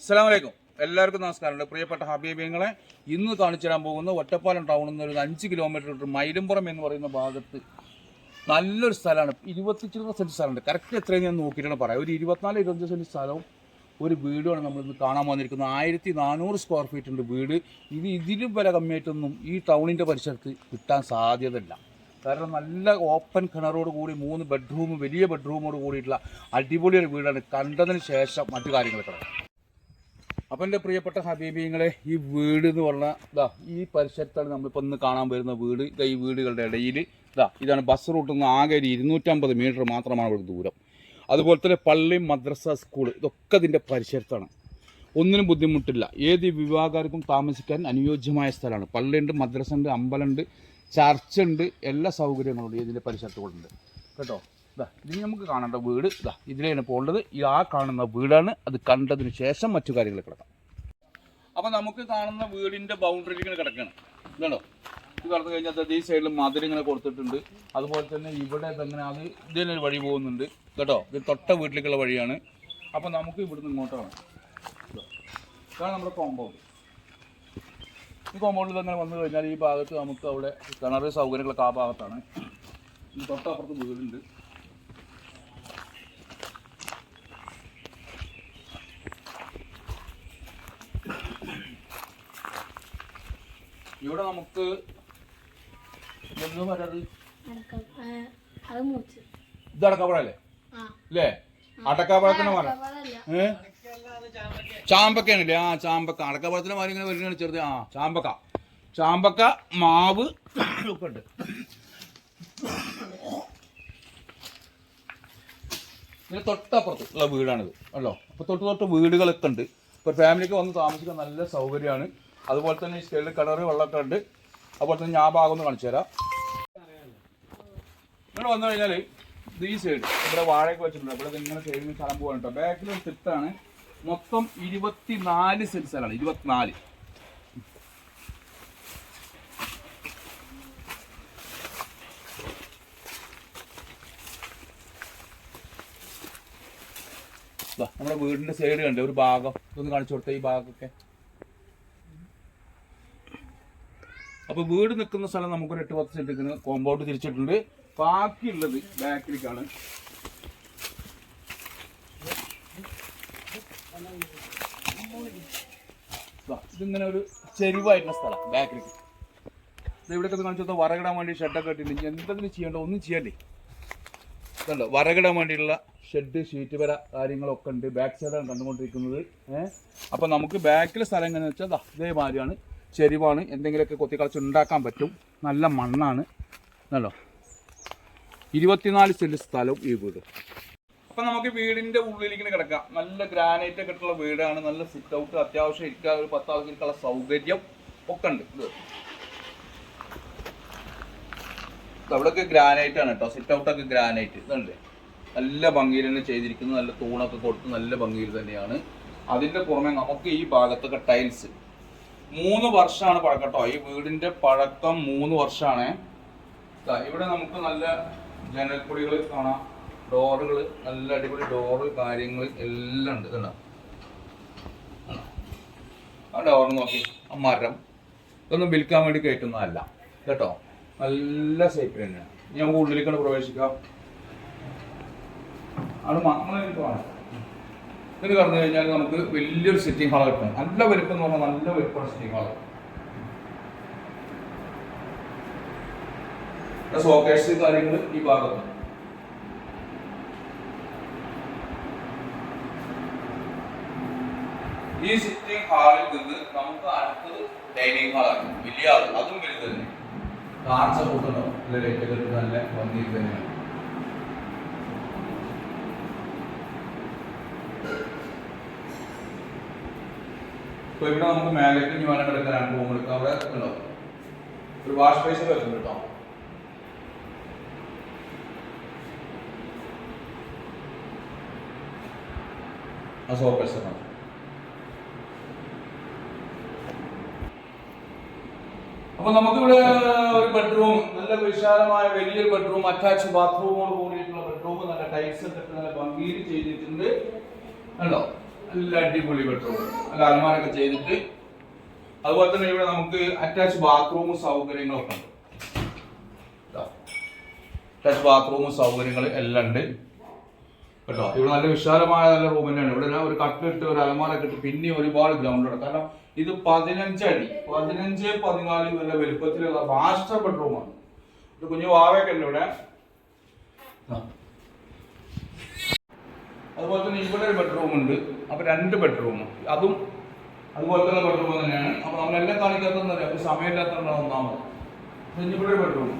അസ്സലാമലൈക്കും. എല്ലാവർക്കും നമസ്കാരമുണ്ട് പ്രിയപ്പെട്ട ഹബീബിങ്ങളെ ഇന്ന് കാണിച്ചു തരാൻ പോകുന്ന ഒറ്റപ്പാലം ടൗണിൽ നിന്ന് ഒരു അഞ്ച് കിലോമീറ്റർ മൈലമ്പുറം എന്ന് പറയുന്ന ഭാഗത്ത് നല്ലൊരു സ്ഥലമാണ്. ഇരുപത്തി ചില്ലറ സെന്റ് സ്ഥലമുണ്ട്. കറക്റ്റ് എത്രയും ഞാൻ നോക്കിയിട്ടാണ് പറയാം ഒരു ഇരുപത്തിനാല് ഇരുപത്തഞ്ച് സെന്റ് സ്ഥലവും ഒരു വീടുമാണ് നമ്മളിന്ന് കാണാൻ വന്നിരിക്കുന്നത്. ആയിരത്തി നാനൂറ് സ്ക്വയർ ഫീറ്റ് ഉണ്ട് വീട്. ഇത് ഇതിലും വില കമ്മിയായിട്ടൊന്നും ഈ ടൗണിന്റെ പരിസരത്ത് കിട്ടാൻ സാധ്യതയില്ല. കാരണം നല്ല ഓപ്പൺ കിണറോട് കൂടി മൂന്ന് ബെഡ്റൂം വലിയ ബെഡ്റൂമോട് കൂടിയിട്ടുള്ള അടിപൊളി ഒരു വീടാണ്. കണ്ടതിന് ശേഷം മറ്റു കാര്യങ്ങളൊക്കെ അപ്പം എന്റെ പ്രിയപ്പെട്ട ഹബീബിങ്ങളെ ഈ വീട് എന്ന് പറഞ്ഞാൽ ഇതാ ഈ പരിസരത്താണ് നമ്മളിപ്പോൾ ഇന്ന് കാണാൻ വരുന്ന വീട്. ഈ വീടുകളുടെ ഇടയിൽ ഇതാ ഇതാണ് ബസ് റൂട്ടിൽ നിന്ന് ആകെ ഒരു ഇരുന്നൂറ്റമ്പത് മീറ്റർ മാത്രമാണ് ഇവിടെ ദൂരം. അതുപോലെ തന്നെ പള്ളി മദ്രസ സ്കൂൾ ഇതൊക്കെ ഇതിന്റെ പരിസരത്താണ്. ഒന്നിനും ബുദ്ധിമുട്ടില്ല. ഏത് വിവാഹകാർക്കും താമസിക്കാൻ അനുയോജ്യമായ സ്ഥലമാണ്. പള്ളിയുണ്ട് മദ്രസ ഉണ്ട് അമ്പലമുണ്ട് ചർച്ച് ഉണ്ട് എല്ലാ സൗകര്യങ്ങളും ഉണ്ട് ഇതിന്റെ പരിസരത്ത് കൂടെ ഉണ്ട്. കേട്ടോ? ഇതാ ഇതിന് നമുക്ക് കാണേണ്ട വീട് ഇതാ ഇതിലാണ് പോകേണ്ടത് ഈ ആ കാണുന്ന വീടാണ്. അത് കണ്ടതിന് ശേഷം മറ്റു കാര്യങ്ങൾ കിടക്കാം. അപ്പം നമുക്ക് കാണുന്ന വീടിന്റെ ബൗണ്ടറിയിൽ ഇങ്ങനെ കിടക്കുകയാണ് ഇതാണോ ഇത് കടന്നു കഴിഞ്ഞാൽ ഈ സൈഡിൽ മതിൽ ഇങ്ങനെ കൊടുത്തിട്ടുണ്ട്. അതുപോലെ തന്നെ ഇവിടെ ഇതെങ്ങനെ അത് ഇതിനൊരു വഴി പോകുന്നുണ്ട്. കേട്ടോ? ഇത് തൊട്ട വീട്ടിലേക്കുള്ള വഴിയാണ്. അപ്പം നമുക്ക് ഇവിടുന്ന് ഇങ്ങോട്ടാണ് ഇതാണ് നമ്മുടെ കോമ്പൗണ്ട് ഈ കോമ്പൗണ്ടിൽ അങ്ങനെ വന്നു കഴിഞ്ഞാൽ ഈ ഭാഗത്ത് നമുക്ക് അവിടെ കിണർ സൗകര്യങ്ങളൊക്കെ ആ ഭാഗത്താണ്. തൊട്ടപ്പുറത്ത് വീടുണ്ട്. ഇവിടെ നമുക്ക് ഇത് അടക്കാപ്പഴല്ലേ അല്ലേ അടക്കപ്പഴത്തിന് മരം അടക്കപ്പാടല്ല ഏ? ചാമ്പക്കയാണല്ലേ ആ ചാമ്പക്ക. അടക്കാപ്പഴത്തിന്റെ മരം ഇങ്ങനെ വരുന്നതാണ് ചെറുത്. ആ ചാമ്പക്ക. ചാമ്പക്ക മാവ് ഒക്കെ ഉണ്ട് ഇതിന് തൊട്ടപ്പുറത്ത് ഉള്ള വീടാണിത്. അല്ലോ? അപ്പോൾ തൊട്ട് തൊട്ട് വീടുകളൊക്കെ ഉണ്ട്. ഇപ്പോൾ ഫാമിലിക്ക് വന്ന് താമസിക്കാൻ നല്ല സൗകര്യമാണ്. അതുപോലെ തന്നെ ഈ സ്റ്റേലിൽ കിണറ് വെള്ളമൊക്കെ ഉണ്ട്. അതുപോലെ തന്നെ ഞാൻ ഭാഗം ഒന്ന് കാണിച്ചു തരാം. ഇവിടെ വന്നു കഴിഞ്ഞാൽ ഈ സൈഡ് ഇവിടെ വാഴയൊക്കെ വെച്ചിട്ടുണ്ട്. ഇത് ഇങ്ങനെ സൈഡിൽ സ്ഥലം പോകാൻ കേട്ടോ ബാക്കിൽ ഒരു തിട്ടാണ് മൊത്തം ഇരുപത്തിനാല് സെന്റ് സ്ഥലമാണ് ഇരുപത്തിനാല്. നമ്മുടെ വീടിന്റെ സൈഡ് കണ്ട് ഒരു ഭാഗം. ഇതൊന്ന് കാണിച്ചു കൊടുത്തേ ഈ ഭാഗമൊക്കെ. അപ്പൊ വീട് നിൽക്കുന്ന സ്ഥലം നമുക്കൊരു എട്ട് പത്ത് സെന്റ് കോമ്പൗണ്ട് തിരിച്ചിട്ടുണ്ട്. ബാക്കിയുള്ളത് ബാക്കിലേക്കാണ്. ഇതിങ്ങനെ ഒരു ചെരിവായിട്ടുള്ള സ്ഥലം ബാക്കിലേക്ക്. ഇവിടെയൊക്കെ കാണിച്ചു വറകിടാൻ വേണ്ടി ഷെഡൊക്കെ ഇട്ടിട്ടുണ്ട്. എന്തെങ്കിലും ചെയ്യണ്ട ഒന്നും ചെയ്യണ്ടേ ഇതുണ്ടോ? വറകിടാൻ വേണ്ടിയുള്ള ഷെഡ് ഷീറ്റ് വര കാര്യങ്ങളൊക്കെ ഉണ്ട്. ബാക്ക് സൈഡാണ് കണ്ടുകൊണ്ടിരിക്കുന്നത്. ഏഹ് അപ്പൊ നമുക്ക് ബാക്കിലെ സ്ഥലം എങ്ങനെയാണെന്ന് വെച്ചാൽ ഇതേമാതിരിയാണ്. ചെരിവാണ്. എന്തെങ്കിലുമൊക്കെ കൊത്തിക്കളച്ച് ഉണ്ടാക്കാൻ പറ്റും. നല്ല മണ്ണാണ്. എന്നല്ലോ ഇരുപത്തിനാല് സെന്റ് സ്ഥലവും ഈ വീട്. അപ്പം നമുക്ക് വീടിന്റെ ഉള്ളിലേക്ക് കിടക്കാം. നല്ല ഗ്രാനൈറ്റ് ഒക്കെ ഇട്ടുള്ള വീടാണ്. നല്ല സിറ്റ് ഔട്ട് അത്യാവശ്യം ഇരിക്കാൻ ഒരു പത്താൾക്കിരിക്കുള്ള സൗകര്യം ഒക്കെ ഉണ്ട്. അവിടെയൊക്കെ ഗ്രാനൈറ്റ് ആണ് കേട്ടോ. സിറ്റ് ഔട്ടൊക്കെ ഗ്രാനൈറ്റ് ഇതുണ്ട് നല്ല ഭംഗിയിൽ തന്നെ ചെയ്തിരിക്കുന്നു. നല്ല തൂണൊക്കെ കൊടുത്ത് നല്ല ഭംഗിയിൽ തന്നെയാണ്. അതിന്റെ പുറമെ നമുക്ക് ഈ ഭാഗത്തൊക്കെ ടൈൽസ് മൂന്ന് വർഷമാണ് പഴക്കം കേട്ടോ. ഈ വീടിന്റെ പഴക്കം മൂന്ന് വർഷമാണ്. ഇവിടെ നമുക്ക് നല്ല ജനൽപ്പൊടികൾ കാണാം. ഡോറുകൾ നല്ല അടിപൊളി ഡോറ് കാര്യങ്ങൾ എല്ലാം ഉണ്ട്. കണ്ടോ ആ ഡോർ നോക്കി. മരം. ഇതൊന്നും വിൽക്കാൻ വേണ്ടി കയറ്റുന്നതല്ല. കേട്ടോ? നല്ല സേഫ് തന്നെയാണ്. ഇനി നമുക്ക് ഉള്ളിലേക്കാണ് പ്രവേശിക്കാം. അത് മക്കളായിട്ട് വേണം ഇത് പറഞ്ഞു കഴിഞ്ഞാൽ നമുക്ക് വലിയൊരു സിറ്റിംഗ് ഹാൾ കിട്ടും. നല്ല വലുപ്പം എന്ന് പറഞ്ഞാൽ നല്ല വലുപ്പമാണ് സിറ്റിംഗ് ഹാൾ സോക്കേഴ്സ് കാര്യങ്ങൾ ഈ ഭാഗത്ത്. ഈ സിറ്റിംഗ് ഹാളിൽ നിന്ന് നമുക്ക് അടുത്തത് ഡൈനിങ് ഹാളാണ് വലിയ ആൾ അതും വലുത് തന്നെ. കാർച്ച കൂട്ടണോ നല്ല ലൈറ്റ് കെട്ടി നല്ല ഭംഗിയിൽ തന്നെയാണ്. ഇപ്പൊ ഇവിടെ നമുക്ക് മേലേക്ക് ഇനി വേണം കിടക്കാൻ രണ്ട് റൂം എടുക്കാം. അവിടെ ഉണ്ടോ? ഒരു വാഷ് ബേസ് വരുന്നുണ്ട് കേട്ടോ ആ അപ്പൊ നമുക്കിവിടെ ഒരു ബെഡ്റൂം നല്ല വിശാലമായ വലിയൊരു ബെഡ്റൂം അറ്റാച്ച് ബാത്റൂമോട് കൂടിയിട്ടുള്ള ബെഡ്റൂം നല്ല ടൈൽസ് ഒക്കെ നല്ല ഭംഗിയിൽ ചെയ്തിട്ടുണ്ട്. കണ്ടോ? നല്ല അടിപൊളി ബെഡ്റൂം നല്ല അലമാരൊക്കെ ചെയ്തിട്ട് അതുപോലെ തന്നെ ഇവിടെ നമുക്ക് അറ്റാച്ച് ബാത്റൂമും സൗകര്യങ്ങളൊക്കെ ഉണ്ട്. അറ്റാച്ച് ബാത്റൂമും സൗകര്യങ്ങൾ എല്ലാം ഉണ്ട്. കേട്ടോ? ഇവിടെ നല്ല വിശാലമായ നല്ല റൂം തന്നെയാണ്. ഇവിടെ ഒരു കട്ടിലിട്ട് ഒരു അലമാര കിട്ടി പിന്നെ ഒരുപാട് ഗ്രൗണ്ട് ഉണ്ട്. കാരണം ഇത് പതിനഞ്ച് അടി. പതിനഞ്ച് പതിനാല് നല്ല വലുപ്പത്തിലുള്ള മാസ്റ്റർ ബെഡ്റൂമാണ് ഒരു കുഞ്ഞു വാവയൊക്കെ ഉണ്ട് ഇവിടെ. അതുപോലെ തന്നെ ഇവിടെ ഒരു ബെഡ്റൂം ഉണ്ട്. അപ്പൊ രണ്ട് ബെഡ്റൂം അതും അതുപോലെ തന്നെ ബെഡ്റൂം തന്നെയാണ്. അപ്പൊ നമ്മളെല്ലാം കാണിക്കാത്തതെന്ന് അറിയാം അപ്പൊ സമയമില്ലാത്തതുകൊണ്ടാണ് ഒന്നാമത് ഇവിടെ ഒരു ബെഡ്റൂം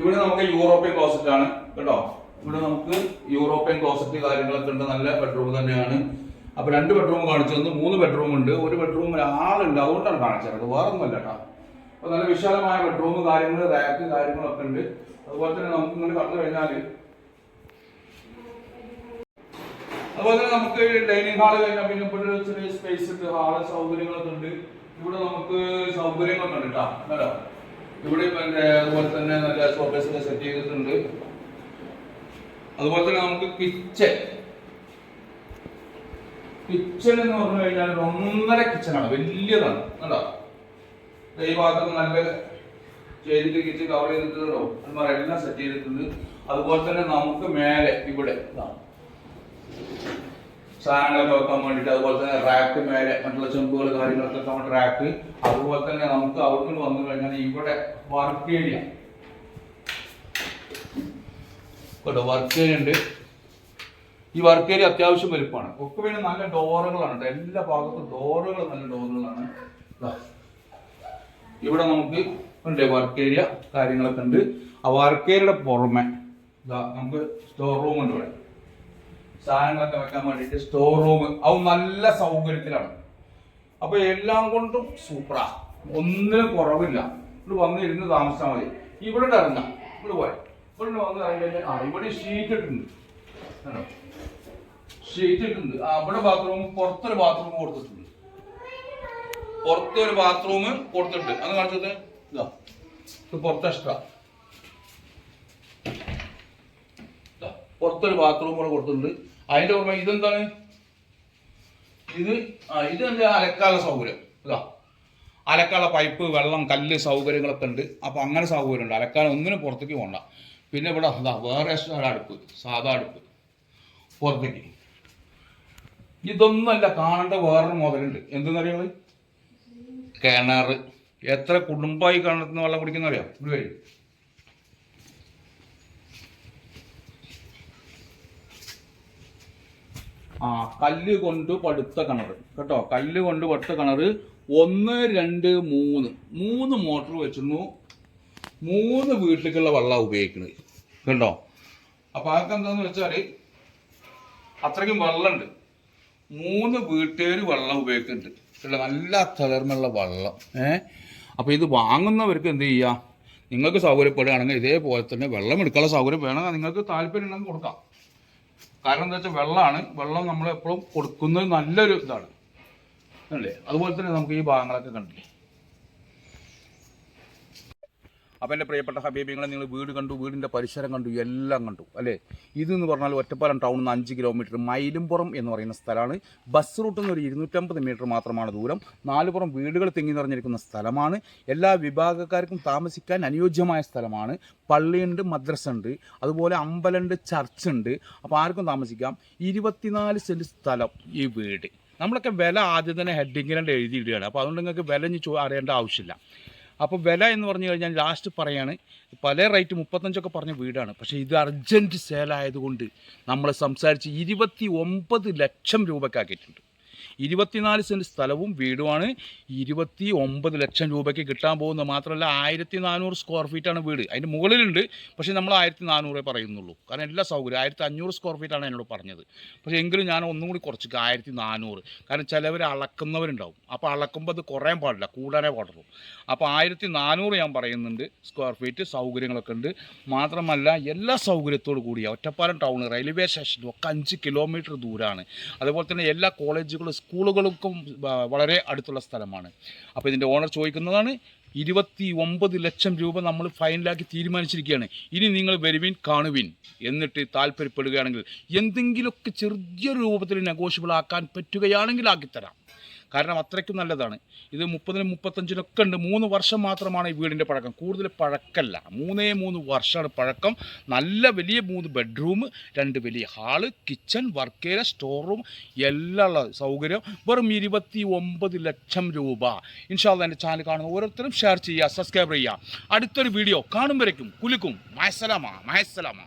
ഇവിടെ നമുക്ക് യൂറോപ്യൻ ക്ലോസറ്റ് ആണ് കേട്ടോ? ഇവിടെ നമുക്ക് യൂറോപ്യൻ ക്ലോസറ്റ് കാര്യങ്ങളൊക്കെ ഉണ്ട്. നല്ല ബെഡ്റൂം തന്നെയാണ്. അപ്പൊ രണ്ട് ബെഡ്റൂം കാണിച്ചു തന്നു മൂന്ന് ബെഡ്റൂം ഉണ്ട് ഒരു ബെഡ്റൂമിൽ ആളുണ്ട് അതുകൊണ്ടാണ് കാണിച്ചത്. വേറെ ഒന്നുമല്ല കേട്ടോ അപ്പൊ നല്ല വിശാലമായ ബെഡ്റൂം കാര്യങ്ങൾ റാക്ക് കാര്യങ്ങളൊക്കെ ഉണ്ട്. അതുപോലെ തന്നെ നമുക്ക് ഇങ്ങനെ കടന്നു കഴിഞ്ഞാൽ അതുപോലെ തന്നെ നമുക്ക് ഡൈനിങ് ഹാൾ കഴിഞ്ഞാൽ പിന്നെ ഒരു ചെറിയ സ്പേസ് ഉണ്ട് ഹാൾ സൗകര്യങ്ങളൊക്കെ ഉണ്ട്. ഇവിടെ നമുക്ക് സൗകര്യങ്ങളൊക്കെ ഉണ്ട് കേട്ടോ ഇവിടെ പിന്നെ അതുപോലെ തന്നെ നല്ല സോഫേസ് ഒക്കെ സെറ്റ് ചെയ്തിട്ടുണ്ട്. അതുപോലെ തന്നെ നമുക്ക് കിച്ചൺ കിച്ചൺ എന്ന് പറഞ്ഞു കഴിഞ്ഞാൽ ഒരു ഒന്നര കിച്ചണാണ് വലിയതാണ്. കണ്ടോ? ഈ ഭാഗത്തൊക്കെ നല്ല ചെയ്തിട്ട് കിച്ചൺ കവർ ചെയ്തിട്ടുണ്ടോ അന്മാർ എല്ലാം സെറ്റ് ചെയ്തിട്ടുണ്ട്. അതുപോലെ തന്നെ നമുക്ക് മേലെ ഇവിടെ സാധനങ്ങളൊക്കെ വെക്കാൻ വേണ്ടിയിട്ട് അതുപോലെ തന്നെ റാക്ക് മേലെ മറ്റുള്ള ചെമ്പുകൾ കാര്യങ്ങളൊക്കെ വെക്കാൻ റാക്ക് അതുപോലെ തന്നെ നമുക്ക് അവിടുന്ന് വന്നു കഴിഞ്ഞാൽ ഇവിടെ വർക്ക് ഏരിയ വർക്ക് ഏരിയ ഉണ്ട്. ഈ വർക്ക് ഏരിയ അത്യാവശ്യം വലുപ്പമാണ്. ഒക്കെ പിന്നെ നല്ല ഡോറുകളാണ് എല്ലാ ഭാഗത്തും ഡോറുകൾ നല്ല ഡോറുകളാണ്. ഇവിടെ നമുക്ക് ഉണ്ട് വർക്ക് ഏരിയ കാര്യങ്ങളൊക്കെ ഉണ്ട്. ആ വർക്ക് ഏരിയയുടെ പുറമെ നമുക്ക് സ്റ്റോർ റൂം ഉണ്ട് ഇവിടെ. സാധനങ്ങളൊക്കെ വെക്കാൻ വേണ്ടിയിട്ട് സ്റ്റോർ റൂം അത് നല്ല സൗകര്യത്തിലാണ്. അപ്പൊ എല്ലാം കൊണ്ടും സൂപ്പറാ ഒന്നിനും കുറവില്ല. ഇവിടെ വന്ന് ഇരുന്ന് താമസിച്ചാൽ മതി. ഇവിടെ ഇറങ്ങാം ഇവിടെ പോയാൽ ഇവിടെ വന്ന് ഇറങ്ങി ആ ഇവിടെ ഷീറ്റ് ഇട്ടുണ്ട് കണ്ടോ? ഷീറ്റ് ഇട്ടിട്ടുണ്ട്. ആ ഇവിടെ ബാത്റൂം പുറത്തൊരു ബാത്റൂം കൊടുത്തിട്ടുണ്ട്. പുറത്തൊരു ബാത്റൂം കൊടുത്തിട്ടുണ്ട്. അത് കാണിച്ചത്? ഇതാ. ഇത് പുറത്ത് എക്സ്ട്രാ പുറത്തൊരു ബാത്റൂം കൂടെ കൊടുത്തിട്ടുണ്ട്. അതിന്റെ ഓർമ്മ ഇതെന്താണ്? ഇത് ആ ഇത് എന്റെ അലക്കാനുള്ള സൗകര്യം. ഇതാ. അലക്കാനുള്ള പൈപ്പ് വെള്ളം കല്ല് സൗകര്യങ്ങളൊക്കെ ഉണ്ട്. അപ്പൊ അങ്ങനെ സൗകര്യം ഉണ്ട് അലക്കാൻ ഒന്നിനും പുറത്തേക്ക് പോകണ്ട പിന്നെ ഇവിടെ വേറെ അടുപ്പ്. സാധാ അടുപ്പ്. പുറത്തേക്ക് ഇതൊന്നുമല്ല കാണേണ്ട വേറൊരു മുതലുണ്ട്. എന്തെന്നറിയാം കിണറ് എത്ര കുടുംബമായി കാണുന്ന വെള്ളം കുടിക്കുന്ന അറിയാം വരും ആ കല്ല് കൊണ്ട് പടുത്ത കിണർ. കേട്ടോ? കല്ല് കൊണ്ട് പടുത്ത കിണർ ഒന്ന് രണ്ട് മൂന്ന്. മൂന്ന് മോട്ടർ വെച്ചിരുന്നു. മൂന്ന് വീട്ടിലേക്കുള്ള വെള്ളം ഉപയോഗിക്കുന്നത്. കേട്ടോ? അപ്പൊ അതൊക്കെ എന്താന്ന് വെച്ചാൽ അത്രയ്ക്കും വെള്ളമുണ്ട്. മൂന്ന് വീട്ടുകാർ വെള്ളം ഉപയോഗിക്കുന്നുണ്ട്. നല്ല തളർന്നുള്ള വെള്ളം. ഏ? അപ്പൊ ഇത് വാങ്ങുന്നവർക്ക് എന്ത് ചെയ്യാം? നിങ്ങൾക്ക് സൗകര്യപ്പെടുകയാണെങ്കിൽ ഇതേപോലെ തന്നെ വെള്ളം എടുക്കാനുള്ള സൗകര്യം വേണമെങ്കിൽ നിങ്ങൾക്ക് താല്പര്യം ഉണ്ടെങ്കിൽ കൊടുക്കാം. കാരണം എന്താ വെച്ചാൽ വെള്ളമാണ്. വെള്ളം നമ്മൾ എപ്പോഴും കൊടുക്കുന്നത് നല്ലൊരു ഇതാണ്. അല്ലേ? അതുപോലെ തന്നെ നമുക്ക് ഈ ഭാഗങ്ങളൊക്കെ കണ്ടില്ലേ? അപ്പം എന്റെ പ്രിയപ്പെട്ട ഹബീബിങ്ങളെ നിങ്ങൾ വീട് കണ്ടു വീടിന്റെ പരിസരം കണ്ടു എല്ലാം കണ്ടു അല്ലേ? ഇതെന്ന് പറഞ്ഞാൽ ഒറ്റപ്പാലം ടൗണിൽ നിന്ന് അഞ്ച് കിലോമീറ്റർ മൈലുംപുറം എന്ന് പറയുന്ന സ്ഥലമാണ്. ബസ് റൂട്ടിൽ നിന്ന് ഒരു ഇരുന്നൂറ്റമ്പത് മീറ്റർ മാത്രമാണ് ദൂരം. നാലുപുറം വീടുകൾ തിങ്ങി നിറഞ്ഞിരിക്കുന്ന സ്ഥലമാണ്. എല്ലാ വിഭാഗക്കാർക്കും താമസിക്കാൻ അനുയോജ്യമായ സ്ഥലമാണ്. പള്ളിയുണ്ട് മദ്രസ ഉണ്ട് അതുപോലെ അമ്പലമുണ്ട് ചർച്ച് ഉണ്ട്. അപ്പോൾ ആർക്കും താമസിക്കാം. ഇരുപത്തിനാല് സെന്റ് സ്ഥലം ഈ വീട്. നമ്മളൊക്കെ വില ആദ്യം തന്നെ ഹെഡിങ്ങിലാണ്ട് എഴുതിയിടുകയാണ്. അപ്പോൾ അതുകൊണ്ട് നിങ്ങൾക്ക് വില ഇനി അറിയേണ്ട ആവശ്യമില്ല. അപ്പോൾ വില എന്ന് പറഞ്ഞു കഴിഞ്ഞാൽ ലാസ്റ്റ് പറയാണ് പല റേറ്റ് മുപ്പത്തഞ്ചൊക്കെ പറഞ്ഞ വീടാണ്. പക്ഷേ ഇത് അർജന്റ് സെയിലായതുകൊണ്ട് നമ്മൾ സംസാരിച്ച് ഇരുപത്തി ഒമ്പത് ലക്ഷം രൂപക്കാക്കിയിട്ടുണ്ട് ഇരുപത്തിനാല് സെന്റ് സ്ഥലവും വീടുമാണ്. ഇരുപത്തി ഒമ്പത് ലക്ഷം രൂപയ്ക്ക് കിട്ടാൻ പോകുന്നത് മാത്രമല്ല ആയിരത്തി നാനൂറ് സ്ക്വയർ ഫീറ്റാണ് വീട്. അതിന്റെ മുകളിലുണ്ട്. പക്ഷേ നമ്മൾ ആയിരത്തി നാനൂറേ പറയുന്നുള്ളൂ. കാരണം എല്ലാ സൗകര്യം ആയിരത്തി അഞ്ഞൂറ് സ്ക്വയർ ഫീറ്റാണ് എന്നോട് പറഞ്ഞത്. പക്ഷേ എങ്കിലും ഞാൻ ഒന്നും കൂടി കുറച്ച് ആയിരത്തി നാനൂറ് കാരണം ചിലവർ അളക്കുന്നവരുണ്ടാവും. അപ്പോൾ അളക്കുമ്പോൾ അത് കുറയാൻ പാടില്ല. കൂടാനേ പാടുള്ളൂ. അപ്പോൾ ആയിരത്തി നാനൂറ് ഞാൻ പറയുന്നുണ്ട്. സ്ക്വയർ ഫീറ്റ് സൗകര്യങ്ങളൊക്കെ ഉണ്ട്. മാത്രമല്ല എല്ലാ സൗകര്യത്തോടു കൂടിയ ഒറ്റപ്പാലം ടൗൺ റെയിൽവേ സ്റ്റേഷനും ഒക്കെ അഞ്ച് കിലോമീറ്റർ ദൂരമാണ് അതുപോലെ തന്നെ എല്ലാ കോളേജുകളും സ്കൂളുകൾക്കും വളരെ അടുത്തുള്ള സ്ഥലമാണ്. അപ്പോൾ ഇതിന്റെ ഓണർ ചോദിക്കുന്നതാണ് ഇരുപത്തി ഒമ്പത് ലക്ഷം രൂപ നമ്മൾ ഫൈനലാക്കി തീരുമാനിച്ചിരിക്കുകയാണ്. ഇനി നിങ്ങൾ വരുവിൻ കാണുവിൻ എന്നിട്ട് താല്പര്യപ്പെടുകയാണെങ്കിൽ എന്തെങ്കിലുമൊക്കെ ചെറിയ രൂപത്തിൽ നെഗോഷ്യബിൾ ആക്കാൻ പറ്റുകയാണെങ്കിൽ ആക്കിത്തരാം. കാരണം അത്രയ്ക്കും നല്ലതാണ്. ഇത് മുപ്പതിനും മുപ്പത്തഞ്ചിനൊക്കെ ഉണ്ട്. മൂന്ന് വർഷം മാത്രമാണ് ഈ വീടിന്റെ പഴക്കം. കൂടുതൽ പഴക്കമല്ല മൂന്നേ മൂന്ന് വർഷമാണ് പഴക്കം. നല്ല വലിയ മൂന്ന് ബെഡ്റൂം രണ്ട് വലിയ hall kitchen work area store room എല്ലാം സൗകര്യം വെറും ഇരുപത്തി ഒമ്പത് ലക്ഷം രൂപ. ഇൻഷാല്ല എന്റെ ചാനൽ കാണുന്ന ഓരോരുത്തരും ഷെയർ ചെയ്യുക സബ്സ്ക്രൈബ് ചെയ്യുക. അടുത്തൊരു വീഡിയോ കാണുമ്പോഴേക്കും കുലുക്കും. മഹസലാമ മഹസലാമ